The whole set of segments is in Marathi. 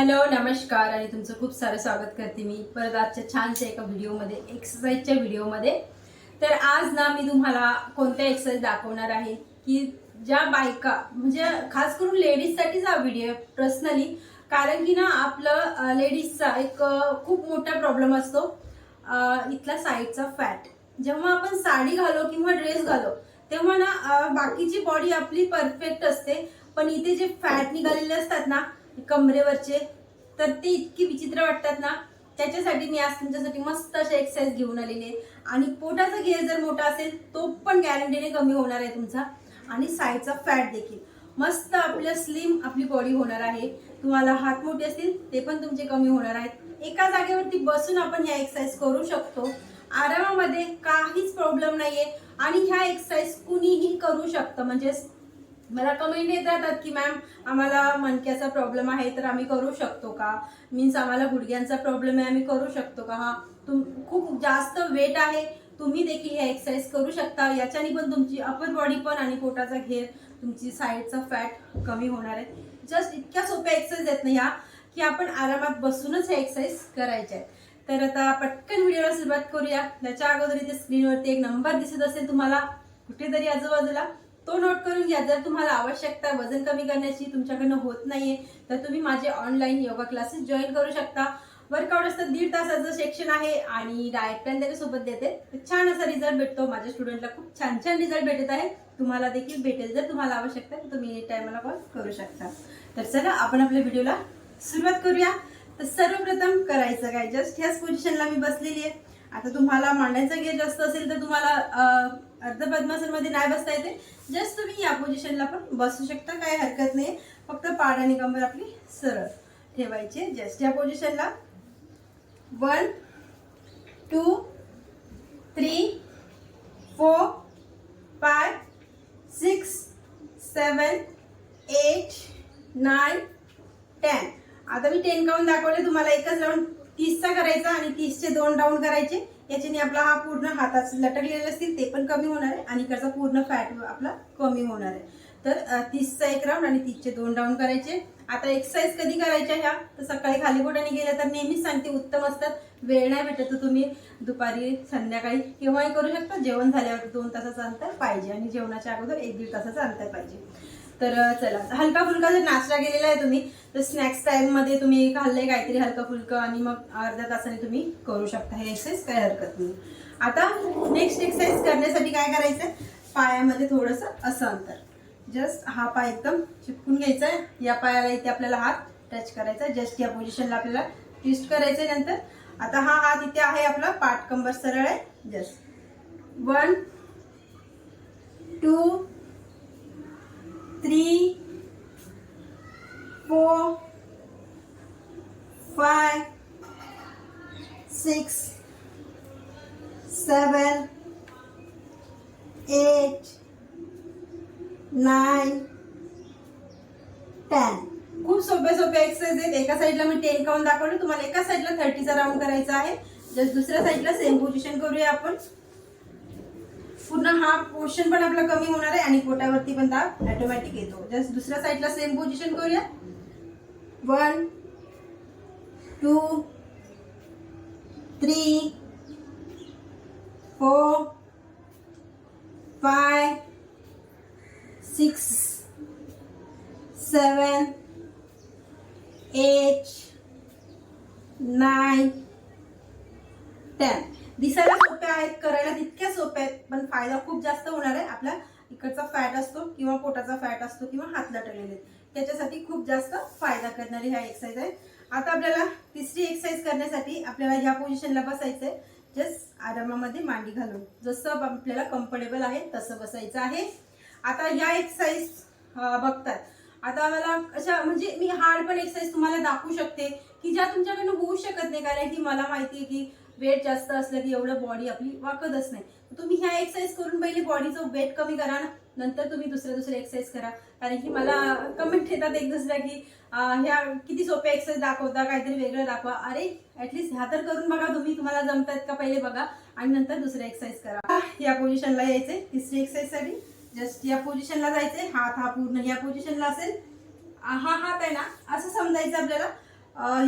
हॅलो नमस्कार आणि तुमचं खूप सारं स्वागत करते मी परत आजच्या छानशा एका व्हिडिओमध्ये एक्सरसाइजच्या व्हिडिओमध्ये. तर आज ना मी तुम्हाला कोणत्या एक्सरसाइज दाखवणार आहे की ज्या बायका म्हणजे खास करून लेडीजसाठीच हा व्हिडिओ पर्सनली कारण की ना आपलं लेडीजचा एक खूप मोठा प्रॉब्लेम असतो इथला साईडचा फॅट जेव्हा आपण साडी घालो किंवा ड्रेस घालो तेव्हा ना बाकीची बॉडी आपली परफेक्ट असते. पण इथे जे फॅट निघालेले असतात ना कमरेवरचे तर ते इतकी विचित्र वाटतात ना त्याच्यासाठी मी आज तुमच्यासाठी मस्त अशा एक्सरसाइज घेऊन आलेली आहे. आणि पोटाचा घेर जर मोठा असेल तो पण गॅरंटीने कमी होणार आहे तुमचा. आणि साईडचा फॅट देखील. मस्त आपलं स्लिम आपली बॉडी होणार आहे. तुम्हाला हात मोठे असतील ते पण तुमचे कमी होणार आहेत. एका जागेवरती बसून आपण ह्या एक्सरसाइज करू शकतो. आरामामध्ये काहीच प्रॉब्लेम नाहीये. आणि ह्या एक्सरसाइज कुणीही करू शकतं. म्हणजे मला कमेंट येत राहतात की मॅम आम्हाला मणक्याचा प्रॉब्लेम आहे तर आम्ही करू शकतो का? मीन्स आम्हाला गुडघ्यांचा प्रॉब्लेम आहे आम्ही करू शकतो का? हा तुम खूप जास्त वेट आहे. तुम्ही देखील हे एक्सरसाइज करू शकता. याच्याने पण तुमची अपर बॉडी पण आणि पोटाचा घेर तुमची साईडचा फॅट कमी होणार आहे. जस्ट इतक्या सोप्या एक्सरसाइज आहेत ना ह्या की आपण आरामात बसूनच हे एक्सरसाइज करायचे आहेत. तर आता पटकन व्हिडिओला सुरुवात करूया. त्याच्या अगोदर इथे स्क्रीनवरती एक नंबर दिसत असेल तुम्हाला कुठेतरी आजूबाजूला. तो नोट करून घ्या. जर तुम्हाला आवश्यकता वजन कमी करण्याची तुमच्याकडनं होत नाहीये तर तुम्ही माझे ऑनलाईन योगा क्लासेस जॉईन करू शकता. वर्कआउट असतं दीड तासाचं सेक्शन आहे आणि डाएट प्लॅन त्याच्यासोबत देते. तर छान असा रिझल्ट भेटतो. माझ्या स्टुडंटला खूप छान छान रिझल्ट भेटत आहे. तुम्हाला देखील भेटेल. जर तुम्हाला आवश्यकता आहे तर तुम्ही एनी टाइम कॉल करू शकता. तर चला आपण आपल्या व्हिडिओला सुरुवात करूया. तर सर्वप्रथम करायचं काय? जस्ट ह्याच पोझिशनला मी बसलेली आहे. आता तुम्हाला मांडायचा गेअर जास्त असेल तर तुम्हाला अर्ध पद्मासनमध्ये नाही बसता येते. जस्ट तुम्ही या पोझिशनला पण बसू शकता काही हरकत नाही. फक्त पाड आणि कंबर आपली सरळ ठेवायची. जस्ट या पोझिशनला one two three four five six seven eight nine ten आता मी टेन काउंट दाखवले तुम्हाला एकच राऊंड तीसचा करायचा आणि तीसचे दोन राऊंड करायचे. याच्याने आपला हा पूर्ण हातात लटकलेले असतील ते पण कमी होणार आहे आणि इकडचा पूर्ण फॅट आपला कमी होणार आहे. तर तीसचा एक राऊंड आणि तीसचे दोन राऊंड करायचे. आता एक्सरसाइज कधी करायच्या ह्या? तर सकाळी खाली बोटाने गेल्या तर नेहमीच सांगते उत्तम असतात. वेळ नाही भेटत तर तुम्ही दुपारी संध्याकाळी केव्हाही करू शकता. जेवण झाल्यावर दोन तासाचं अंतर पाहिजे आणि जेवणाच्या अगोदर एक दीड तासाचं अंतर पाहिजे. तर चला. हलका फुलका जर नाश्ता केलेला आहे तुम्ही तर स्नॅक्स टाईममध्ये तुम्ही खाल्लंय काहीतरी हलकं फुलकं आणि मग अर्ध्या तासाने तुम्ही करू शकता. हे एक्सरसाइज काही हरकत नाही. आता नेक्स्ट एक्सरसाइज करण्यासाठी काय करायचंय? पायामध्ये थोडंसं असं अंतर. जस्ट हा पाय एकदम चिपकून घ्यायचा आहे या पायाला इथे आपल्याला हात टच करायचा. जस्ट या पोझिशनला आपल्याला ट्विस्ट करायचंय नंतर. आता हा हात इथे आहे आपला पाठ कंबर सरळ आहे. Just one two three, four, five, six, seven, eight, nine, ten. खूप सोप्या सोप्या एक्सरसाइज आहेत. एका साईडला मी टेन काउंट दाखवलं. तुम्हाला एका साईडला थर्टीचा राऊंड करायचा आहे. जस्ट दुसऱ्या साईडला सेम पोझिशन करूया आपण. पूर्ण हा पोर्शन पण आपला कमी होणार आहे आणि पोटावरती पण दाब ऑटोमॅटिक येतो. जस्ट दुसऱ्या साईडला सेम पोझिशन करूया. One two three four five six seven eight nine ten दिसायला सोप्या आहेत करायला तितक्या सोप्या आहेत पण फायदा खूप जास्त होणार आहे. आपला इकडचा फॅट असतो किंवा पोटाचा फॅट असतो किंवा हात लटकलेले त्याच्यासाठी खूप जास्त फायदा करणारी ह्या एक्सरसाइज आहे. आता आपल्याला तिसरी एक्सरसाइज करण्यासाठी आपल्याला ह्या पोझिशनला बसायचं आहे. जस्ट आरामामध्ये मांडी घालून. जसं आपल्याला कम्फर्टेबल आहे तसं बसायचं आहे. आता या एक्सरसाइज बघतात. आता मला अशा म्हणजे मी हार्ड पण एक्सरसाइज तुम्हाला दाखवू शकते की ज्या तुमच्याकडनं होऊ शकत नाही. कारण की मला माहिती आहे की वेट जास्त असलं की एवढं बॉडी आपली वाकतच नाही. तुम्ही ह्या एक्सरसाइज करून पहिले बॉडीचं वेट कमी करा ना. नंतर तुम्ही दुसऱ्या दुसऱ्या एक्सरसाइज करा. कारण की मला कमेंट येतात एक दुसऱ्या की ह्या किती सोप्या एक्सरसाइज दाखवता काहीतरी वेगळं दाखवा. अरे ऍटलीस्ट ह्या तर करून बघा तुम्ही तुम्हाला जमतायत का पहिले बघा. आणि नंतर दुसऱ्या एक्सरसाइज करा. या पोझिशनला यायचे तिसरी एक्सरसाइजसाठी जस्ट या पोझिशनला जायचंय. हात हा पूर्ण या पोझिशनला असेल. हा हात आहे ना असं समजायचं आपल्याला.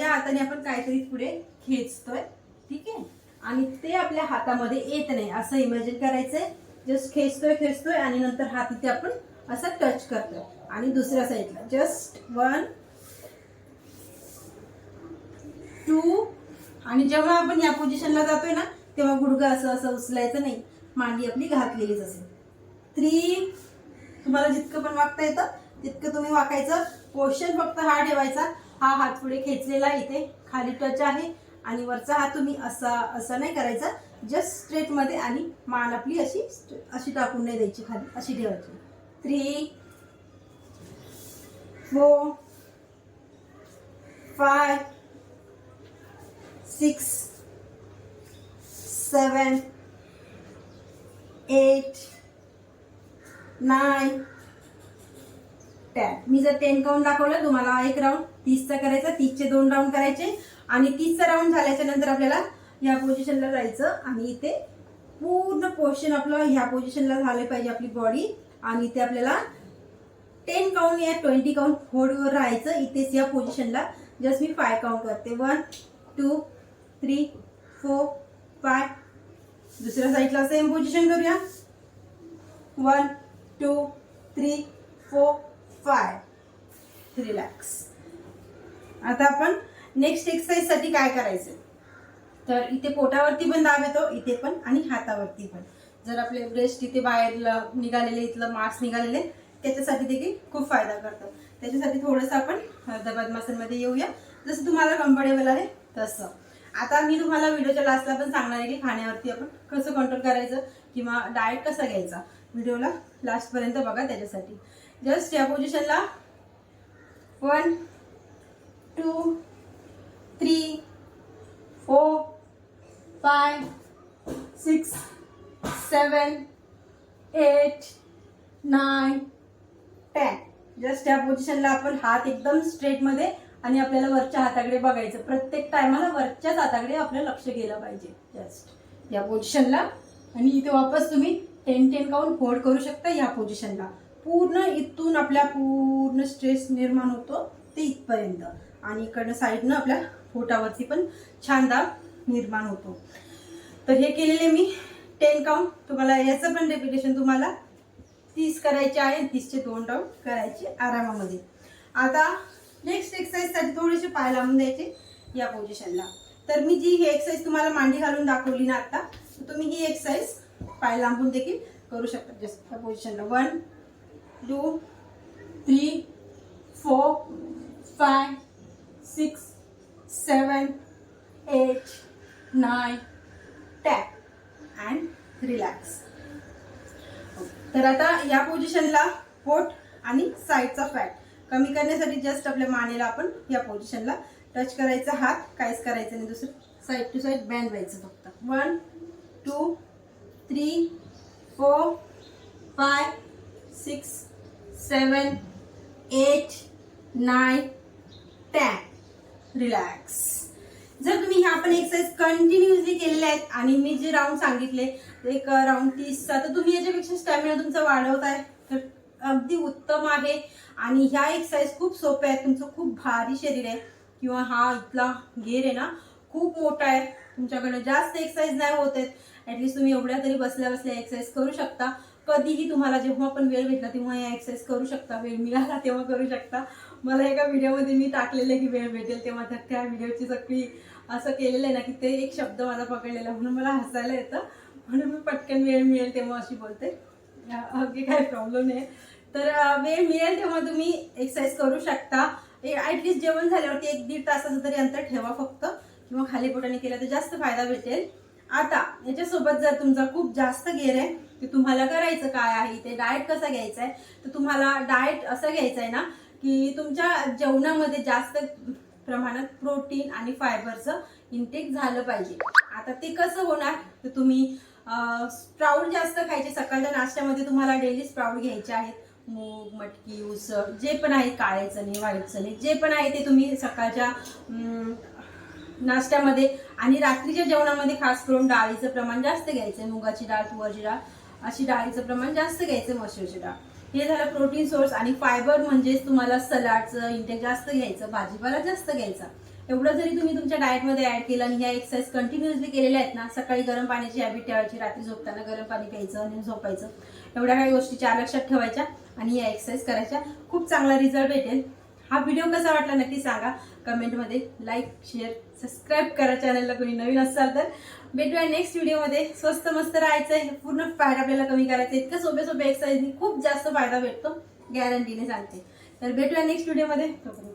या हाताने आपण काहीतरी पुढे खेचतोय. ठीक आहे? आणि ते आपल्या हातामध्ये येत नाही. असं इमॅजिन करायचंय. जस्ट खेचतोय खेचतोय आणि नंतर हात इथे आपण असा टच करतोय. आणि दुसऱ्या साईडला जस्ट वन टू आणि जेव्हा आपण या पोझिशनला जातोय ना तेव्हा गुडघा असं असं उचलायचं नाही. मांडी आपली घातलेलीच असेल. थ्री तुम्हाला जितकं पण वागता येतं तितकं तुम्ही वाकायचं. पोर्शन फक्त हा ठेवायचा. हा हात पुढे खेचलेला आहे इथे. खाली टच आहे. आणि वरचा हात तुम्ही असा असा नाही करायचा. जस्ट स्ट्रेटमध्ये आणि मान आपली अशी अशी टाकून नाही द्यायची खाली अशी ठेवायची. Three four five six seven eight nine ten मी जर टेन काउंट दाखवलं तुम्हाला एक राऊंड तीसचा करायचा तीसचे दोन राऊंड करायचे. आणि तीसचा राऊंड झाल्याच्यानंतर आपल्याला या पोझिशनला जायचं आणि इथे पूर्ण पोर्शन आपलं ह्या पोझिशनला झाले पाहिजे आपली बॉडी आणि इथे आपल्याला टेन काउंट या ट्वेंटी काउंट फोर्डवर राहायचं. इथेच या पोझिशनला जस्ट मी फाय काउंट करते. One two three four five दुसऱ्या साईडला सेम पोझिशन करूया. One two three four five relax आता आपण नेक्स्ट एक्सरसाइजसाठी काय करायचं? तर इथे पोटावरती पण दाब येतो इथे पण आणि हातावरती पण. जर आपले ब्रेस्ट इथे बाहेर निघालेले इथलं मार्क्स निघालेले त्याच्यासाठी देखील खूप फायदा करतो. त्याच्यासाठी थोडंसं आपण मध्ये येऊया. जसं तुम्हाला कम्फर्टेबल आहे तसं. आता मी तुम्हाला व्हिडिओच्या लास्टला पण सांगणार आहे की खाण्यावरती आपण कसं कंट्रोल करायचं किंवा डाएट कसा घ्यायचा. व्हिडिओला लास्टपर्यंत बघा त्याच्यासाठी. जस्ट या पोझिशनला one two three four five six seven eight nine ten just या पोझिशनला आपण हात एकदम स्ट्रेटमध्ये आणि आपल्याला वरच्या हाताकडे बघायचं. प्रत्येक टायमाला वरच्याच हाताकडे आपलं लक्ष गेलं पाहिजे. जस्ट या पोझिशनला आणि इथे वापस तुम्ही टेन टेन काउंट होल्ड करू शकता या पोझिशनला पूर्ण इथून आपल्या पूर्ण स्ट्रेस निर्माण होतो ते इथपर्यंत. आणि इकडनं साईडनं आपल्या पोटावरती पण छान दाब निर्माण होतो. तर हे केलेले मी टेन काउंट तुम्हाला याचं पण रेपिटेशन तुम्हाला तीस करायचे आहे तीसचे दोन राऊंड करायचे आरामामध्ये. आता नेक्स्ट एक्सरसाइजसाठी थोडेसे पाय लावून द्यायचे या पोझिशनला तर मी जी ही एक्सरसाइज तुम्हाला मांडी घालून दाखवली ना आता तुम्ही ही एक्सरसाइज पाय लांबून देखील करू शकता. जस्ट या पोझिशनला one two three four five six seven eight nine tap and relax तर आता या पोझिशनला पोट आणि साईडचा फॅट कमी करण्यासाठी जस्ट आपल्या मानेला आपण या पोझिशनला टच करायचा हात काहीच करायचं नाही. दुसरं साईड टू साईड बँड व्हायचं फक्त. One two three four five six seven eight nine ten relax जर तुम्ही ह्या पण एक्सरसाइज कंटिन्युअसली केलेल्या आहेत आणि मी जे राऊंड सांगितले एक राऊंड तीसचा तर तुम्ही याच्यापेक्षा स्टॅमिना तुमचा वाढवताय. तर अगदी उत्तम आहे. आणि ह्या एक्सरसाइज खूप सोप्या आहेत. तुमचं खूप भारी शरीर आहे. किंवा हा इथला गेर आहे ना खूप मोठा आहे. तुमच्याकडे जास्त एक्सरसाइज नाही होत आहेत. ऍटलीस्ट तुम्ही एवढ्या तरी बसल्या बसल्या एक्सरसाइज करू शकता. कधीही तुम्हाला जेव्हा पण वेळ भेटला तेव्हा या एक्सरसाइज करू शकता. वेळ मिळाला तेव्हा करू शकता. मला एका व्हिडिओमध्ये मी टाकलेलं आहे की वेळ भेटेल तेव्हा तर त्या व्हिडिओची सगळी असं केलेलं आहे ना की ते एक शब्द माझा पकडलेला म्हणून मला हसायला येतं. म्हणून मी पटकन वेळ मिळेल तेव्हा अशी बोलते. अगदी काही प्रॉब्लेम नाही. तर वेळ मिळेल तेव्हा तुम्ही एक्सरसाइज करू शकता. ॲटलिस्ट जेवण झाल्यावरती एक दीड तासाचं तरी अंतर ठेवा फक्त. किंवा खाली पोटाने केलं तर जास्त फायदा भेटेल. आता याच्यासोबत जर तुमचा खूप जास्त गेर आहे की तुम्हाला करायचं काय आहे ते डाएट कसा घ्यायचा आहे तर तुम्हाला डाएट असं घ्यायचं आहे ना की तुमच्या जेवणामध्ये जास्त प्रमाणात प्रोटीन आणि फायबरचं इंटेक झालं पाहिजे. आता ते कसं होणार? तर तुम्ही स्प्राऊड जास्त खायचे. सकाळच्या नाश्त्यामध्ये तुम्हाला डेली स्प्राऊड घ्यायचे आहेत. मूग मटकी उसळ जे पण आहे काळे चणे व्हाईट चणे जे पण आहे ते तुम्ही सकाळच्या नाश्त्यामध्ये आणि रात्रीच्या जेवणामध्ये खास करून डाळीचं प्रमाण जास्त घ्यायचं मुगाची डाळ तुवरची डाळ अशी डाळीचं प्रमाण जास्त घ्यायचं मसूरची डाळ. हे झालं प्रोटीन सोर्स आणि फायबर म्हणजेच तुम्हाला सलाडचं इंटेक जास्त घ्यायचं भाजीपाला जास्त घ्यायचा. एवढं जरी तुम्ही तुमच्या डाएटमध्ये ऍड केलं आणि ह्या एक्सरसाइज कंटिन्युअसली केलेल्या आहेत ना सकाळी गरम पाण्याची हॅबिट ठेवायची रात्री झोपताना गरम पाणी प्यायचं आणि झोपायचं. एवढ्या काही गोष्टी चार लक्षात ठेवायच्या आणि या एक्सरसाइज करायच्या. खूप चांगला रिझल्ट भेटेल. हा व्हिडिओ कसा वाटला नक्की सांगा. कमेंटमध्ये लाईक शेअर सबस्क्राईब करा चॅनलला कोणी नवीन असाल तर. भेटूया नेक्स्ट व्हिडिओमध्ये स्वस्त मस्त राहायचं आहे. पूर्ण फॅट आपल्याला कमी करायचं इतकं सोपे सोपे एक्सरसाइजनी खूप जास्त फायदा भेटतो. गॅरंटीने सांगते. तर भेटूया नेक्स्ट व्हिडिओमध्ये तोपर्यंत